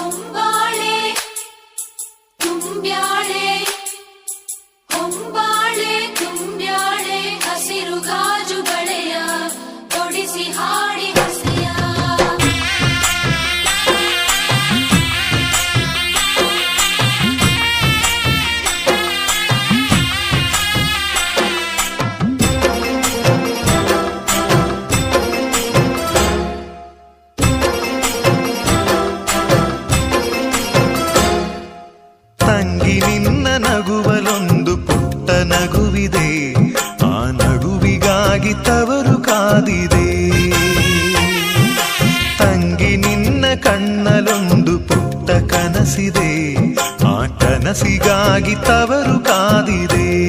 home. ನಗುವಿದೆ ಆ ನಗುವಿಗಾಗಿ ತವರು ಕಾದಿದೆ. ತಂಗಿ ನಿನ್ನ ಕಣ್ಣಲೊಂದು ಪುಟ್ಟ ಕನಸಿದೆ ಆ ಕನಸಿಗಾಗಿ ತವರು ಕಾದಿದೆ.